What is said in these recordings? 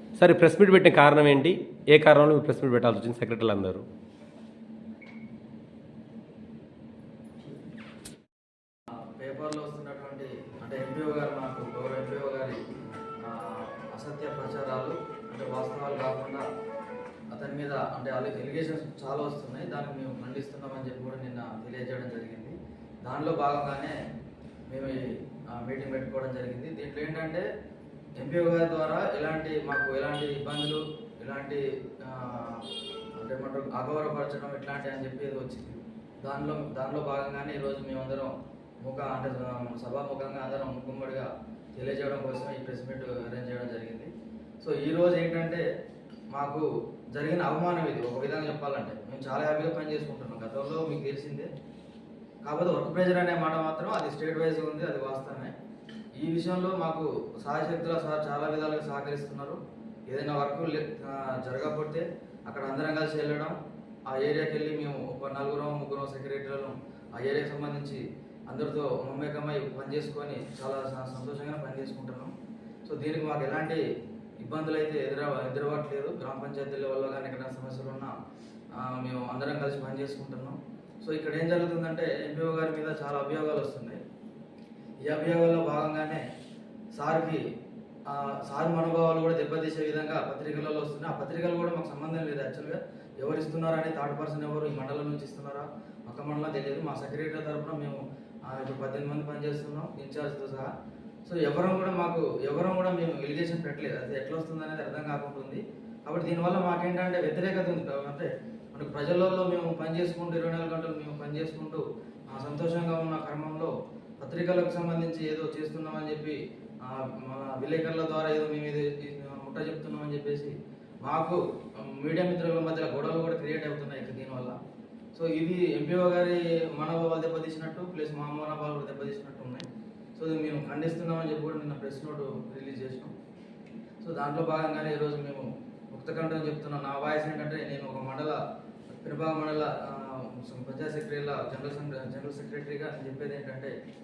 సరే press meet పెట్టిన కారణం ఏంటి? ఏ కారణంలో మీరు ప్రెస్ మీట్ పెట్టాల్సి వచ్చింది సెక్రటరీలు అందరూ? పేపర్లో వస్తున్నటువంటి అంటే ఎంపీఓ గారు మాకు గౌరవ ఎంపీఓ గారి అసత్య ప్రచారాలు అంటే వాస్తవాలు కాకుండా అతని మీద అంటే ఎలిగేషన్స్ చాలా వస్తున్నాయి. దానికి మేము ఖండిస్తున్నామని చెప్పి కూడా నిన్న తెలియజేయడం జరిగింది. దానిలో భాగంగానే మేము ఈ మీటింగ్ పెట్టుకోవడం జరిగింది. దీంట్లో ఏంటంటే ఎంపీఓ గారి ద్వారా ఎలాంటి మాకు ఎలాంటి ఇబ్బందులు ఎలాంటి అంటే ఏమంటారు అగౌరవపరచడం ఇట్లాంటి అని చెప్పేది వచ్చింది. దానిలో దానిలో భాగంగానే ఈరోజు మేమందరం ముఖ అంటే సభాముఖంగా అందరం ముక్కుమ్మడిగా తెలియజేయడం కోసం ఈ ప్రెస్ మీట్ అరేంజ్ చేయడం జరిగింది. సో ఈరోజు ఏంటంటే మాకు జరిగిన అవమానం ఇది ఒక విధంగా చెప్పాలంటే. మేము చాలా హ్యాపీగా పని చేసుకుంటున్నాం గతంలో మీకు తెలిసిందే. కాకపోతే వర్క్ ప్రెజర్ అనే మాట మాత్రం అది స్టేట్ వైజ్ ఉంది అది వాస్తవమే. ఈ విషయంలో మాకు సహాయశక్తుల సార్ చాలా విధాలుగా సహకరిస్తున్నారు. ఏదైనా వర్క్ జరగకపోతే అక్కడ అందరం కలిసి వెళ్ళడం. ఆ ఏరియాకి వెళ్ళి మేము ఒక నలుగురం ముగ్గురం సెక్రటరీలను ఆ ఏరియాకి సంబంధించి అందరితో మమేకమై పని చేసుకొని చాలా సంతోషంగా పని చేసుకుంటున్నాం. సో దీనికి మాకు ఎలాంటి ఇబ్బందులు అయితే ఎదుర ఎదురవ్వట్లేదు. గ్రామ పంచాయతీ లెవెల్లో కానీ ఎక్కడైనా సమస్యలు ఉన్నా మేము అందరం కలిసి పని చేసుకుంటున్నాం. సో ఇక్కడ ఏం జరుగుతుందంటే ఎంపీఓ గారి మీద చాలా అభియోగాలు వస్తున్నాయి. ఈ అభియోగంలో భాగంగానే సార్కి సార్ మనోభావాలు కూడా దెబ్బతీసే విధంగా పత్రికలలో వస్తున్నాయి. ఆ పత్రికలు కూడా మాకు సంబంధం లేదు యాక్చువల్గా ఎవరు ఇస్తున్నారని థర్డ్ పర్సన్ ఎవరు ఈ మండలం నుంచి ఇస్తున్నారా? పక్క మండలం తెలియదు. మా సెక్రటరీ తరఫున మేము ఇప్పుడు పద్దెనిమిది మంది పనిచేస్తున్నాం ఇన్ఛార్జ్తో సహా. సో ఎవరం కూడా మాకు ఎవరం కూడా మేము ఎలిగేషన్ పెట్టలేదు. అది ఎట్లా వస్తుంది అనేది అర్థం కాకుండా కాబట్టి దీనివల్ల మాకేంటంటే వ్యతిరేకత ఉంది. అంటే మనకు ప్రజలలో మేము పని చేసుకుంటూ ఇరవై నాలుగు గంటలు మేము పని చేసుకుంటూ సంతోషంగా ఉన్న క్రమంలో పత్రికలకు సంబంధించి ఏదో చేస్తున్నామని చెప్పి మన విలేకరుల ద్వారా ఏదో మేము ఇది ముట్ట చెప్తున్నామని చెప్పేసి మాకు మీడియా మిత్రుల మధ్య గొడవలు కూడా క్రియేట్ అవుతున్నాయి ఇక్కడ దీనివల్ల. సో ఇది ఎంపీఓ గారి మనోభావాలు దెబ్బతీసినట్టు ప్లస్ మా మనోభావాలు కూడా దెబ్బతీసినట్టు ఉన్నాయి. సో ఇది మేము ఖండిస్తున్నామని చెప్పి కూడా నిన్న ప్రెస్ నోట్ రిలీజ్ చేసినాం. సో దాంట్లో భాగంగానే ఈరోజు మేము ముక్తకంఠం చెప్తున్నాం నా వాయిస్ ఏంటంటే నేను ఒక మండల పినపాక మండల పంచాయత్ సెక్రటరీల జనరల్ సెక్ర- జనరల్ సెక్రటరీగా నేను చెప్పేది ఏంటంటే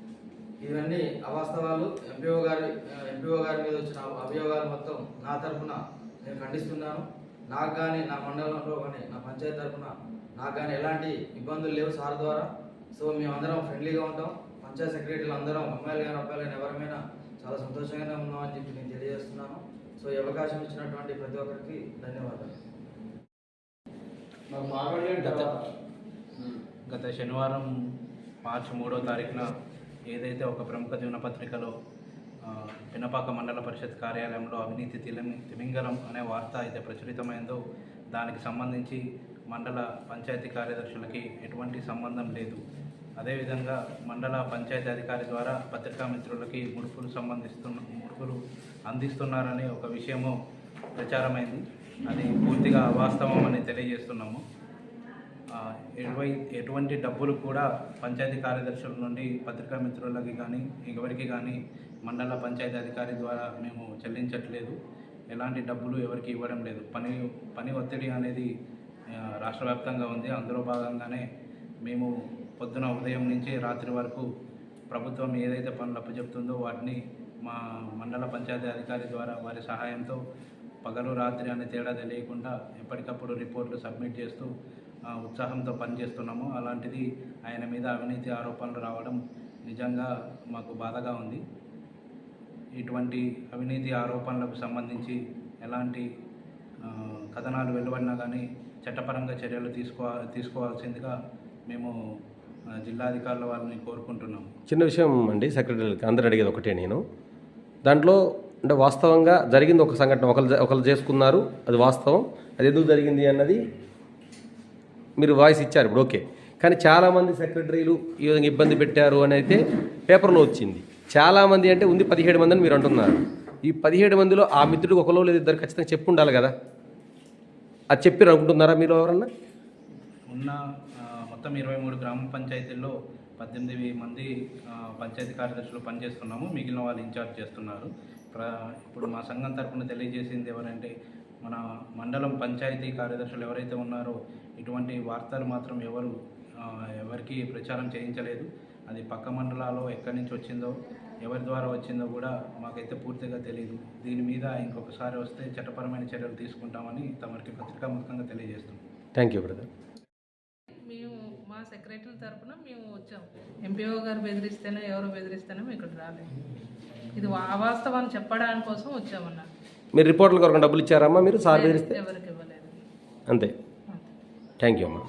ఇవన్నీ అవాస్తవాలు. ఎంపీఓ గారి ఎంపీఓ గారి మీద వచ్చిన అభియోగాలు మొత్తం నా తరఫున నేను ఖండిస్తున్నాను. నాకు కానీ నా మండలంలో కానీ నా పంచాయతీ తరఫున నాకు కానీ ఎలాంటి ఇబ్బందులు లేవు సార్ ద్వారా. సో మేమందరం ఫ్రెండ్లీగా ఉంటాం. పంచాయత్ సెక్రటరీలు అందరం అమ్మాయిలు కానీ అబ్బాయిలు కానీ ఎవరమైనా చాలా సంతోషంగానే ఉన్నామని చెప్పి నేను తెలియజేస్తున్నాను. సో ఈ అవకాశం ఇచ్చినటువంటి ప్రతి ఒక్కరికి ధన్యవాదాలు. గత గత శనివారం మార్చి మూడో తారీఖున ఏదైతే ఒక ప్రముఖ దినపత్రికలో పినపాక మండల పరిషత్ కార్యాలయంలో అవినీతి తిలం- తిమింగలం అనే వార్త అయితే ప్రచురితమైందో దానికి సంబంధించి మండల పంచాయతీ కార్యదర్శులకి ఎటువంటి సంబంధం లేదు. అదేవిధంగా మండల పంచాయతీ అధికారి ద్వారా పత్రికా మిత్రులకి ముడుపులు సంబంధిస్తున్న ముడుపులు అందిస్తున్నారని ఒక విషయము ప్రచారమైంది. అది పూర్తిగా వాస్తవం అని తెలియజేస్తున్నాము. ఆ, ఎటువై ఎటువంటి డబ్బులు కూడా పంచాయతీ కార్యదర్శుల నుండి పత్రికా మిత్రులకి కానీ ఎవరికి కానీ మండల పంచాయతీ అధికారి ద్వారా మేము చెల్లించట్లేదు. ఎలాంటి డబ్బులు ఎవరికి ఇవ్వడం లేదు. పని పని ఒత్తిడి అనేది రాష్ట్ర వ్యాప్తంగా ఉంది. అందులో భాగంగానే మేము పొద్దున ఉదయం నుంచి రాత్రి వరకు ప్రభుత్వం ఏదైతే పనులు అప్పచెప్తుందో వాటిని మా మండల పంచాయతీ అధికారి ద్వారా వారి సహాయంతో పగలు రాత్రి అనే తేడా తెలియకుండా ఎప్పటికప్పుడు రిపోర్ట్లు సబ్మిట్ చేస్తూ ఉత్సాహంతో పనిచేస్తున్నాము. అలాంటిది ఆయన మీద అవినీతి ఆరోపణలు రావడం నిజంగా మాకు బాధగా ఉంది. ఇటువంటి అవినీతి ఆరోపణలకు సంబంధించి ఎలాంటి కథనాలు వెలువడినా కానీ చట్టపరంగా చర్యలు తీసుకో తీసుకోవాల్సిందిగా మేము జిల్లాధికారుల వారిని కోరుకుంటున్నాము. చిన్న విషయం అండి సెక్రటరీకి అందరు అడిగేది ఒకటే నేను. దాంట్లో అంటే వాస్తవంగా జరిగింది ఒక సంఘటన ఒకరు ఒకరు చేసుకున్నారు అది వాస్తవం. అది ఎందుకు జరిగింది అన్నది మీరు వాయిస్ ఇచ్చారు ఇప్పుడు ఓకే కానీ చాలామంది సెక్రటరీలు ఈ విధంగా ఇబ్బంది పెట్టారు అని అయితే పేపర్లో వచ్చింది. చాలామంది అంటే ఉంది పదిహేడు మంది అని మీరు అంటున్నారు. ఈ పదిహేడు మందిలో ఆ మిత్రుడు ఒకలో లేదు ఇద్దరు ఖచ్చితంగా చెప్పు ఉండాలి కదా. అది చెప్పారు అనుకుంటున్నారా మీరు ఎవరన్నా? ఉన్న మొత్తం ఇరవై మూడు గ్రామ పంచాయతీల్లో పద్దెనిమిది మంది పంచాయతీ కార్యదర్శులు పనిచేస్తున్నాము. మిగిలిన వాళ్ళు ఇన్ఛార్జ్ చేస్తున్నారు. ప్ర ఇప్పుడు మా సంఘం తరఫున తెలియజేసింది ఎవరంటే మన మండలం పంచాయతీ కార్యదర్శులు ఎవరైతే ఉన్నారో ఇటువంటి వార్తలు మాత్రం ఎవరు ఎవరికి ప్రచారం చేయించలేదు. అది పక్క మండలాల్లో ఎక్కడి నుంచి వచ్చిందో ఎవరి ద్వారా వచ్చిందో కూడా మాకైతే పూర్తిగా తెలియదు దీని మీద ఇంకొకసారి వస్తే చట్టపరమైన చర్యలు తీసుకుంటామని తమరికి పత్రికాముఖంగా తెలియజేస్తున్నాం. థ్యాంక్ యూ బ్రదర్ మేము మా సెక్రటరీ తరపున మేము వచ్చాం. ఎంపీఓ గారు బెదిరిస్తేనే ఎవరు బెదిరిస్తేనే మేము ఇక్కడ రాలేదు ఇది వా- అవాస్తవాన్ని చెప్పడానికి కోసం వచ్చామన్నా మీరు రిపోర్ట్ల కొరకు డబ్బులు ఇచ్చారమ్మా మీరు సార్ బెదిరిస్తే అంతే. థ్యాంక్ యూ అమ్మా.